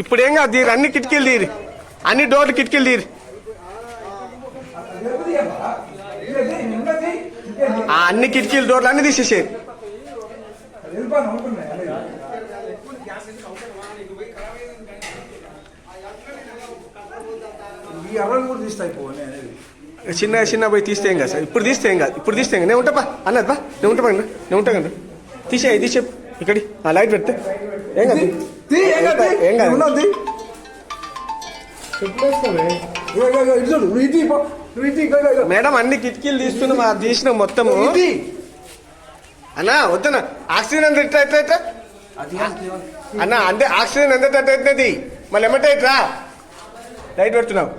ఇప్పుడు ఏం కాదు తీరు అన్ని కిటికీలు తీరి అన్ని డోర్లు కిటికీలు తీరి అన్ని కిటికీలు డోర్లు అన్ని తీసేసేది కూడా చిన్న చిన్న పోయి తీస్తే ఏం కాదు సార్. ఇప్పుడు తీస్తే ఏం కాదు. ఇప్పుడు తీస్తే. నేను ఉంటా అన్నది బా నేను ఉంటా నేను ఉంటా కదా తీసే తీసే ఇక్కడి ఆ లైట్ పెడితే. ఏం కాదు? మేడం అన్ని కిటికీలు తీస్తున్నాం అది తీసిన మొత్తము. అన్నా వద్దనా ఆక్సిజన్ ఇట్లా ఇట్లా అన్న అంటే ఆక్సిజన్ ఎంత అవుతుంది మళ్ళీ ఎమ్మటే ఇట్రా. లైట్ పెడుతున్నావు.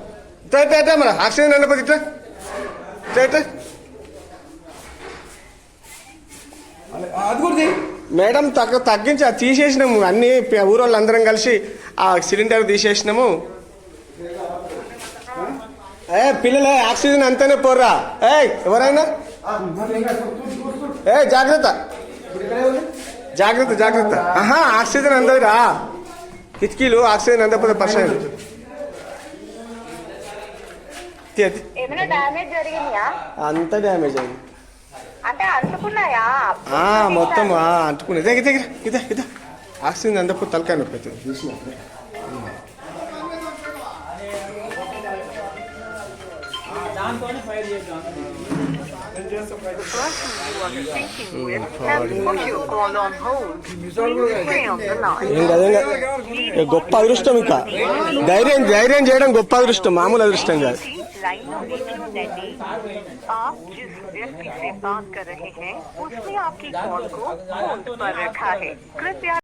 ఇట్లా ఇట్లా ఇట్లా మన ఆక్సిజన్ అందకపోతే ఇట్లా ఇట్లా ఇట్లా అది కూడా. మేడం తగ్గ తగ్గించి అది తీసేసినాము. అన్ని ఊరోళ్ళు అందరం కలిసి ఆ సిలిండర్ తీసేసినాము. ఏ పిల్లలే ఆక్సిజన్ అంతనే పోర్రా. ఏ ఎవరైనా? ఏ జాగ్రత్త. జాగ్రత్త జాగ్రత్త. ఆహా ఆక్సిజన్ అందదురా. కిటికీలు ఆక్సిజన్ అందకపోతే జరిగిందా? అంత డ్యామేజ్ అయింది. అంటుకున్నాయా? మొత్తం ఆ, అంటుకునే దగ్గర దగ్గర ఇదా ఇదా. ఆక్సిజన్ అందకపోతే తలకాయ నొప్పి అవుతుంది గొప్ప అదృష్టం ఇంకా. ధైర్యం ధైర్యం చేయడం గొప్ప అదృష్టం మామూలు అదృష్టం కాదు. लाइन नंबर क्यों लेंगे आप जिस व्यक्ति से बात कर रहे हैं उसने आपकी कॉल को होल्ड पर रखा है कृपया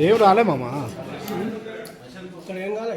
ఏం రాలే మామ ఇక్కడ ఏం కాలే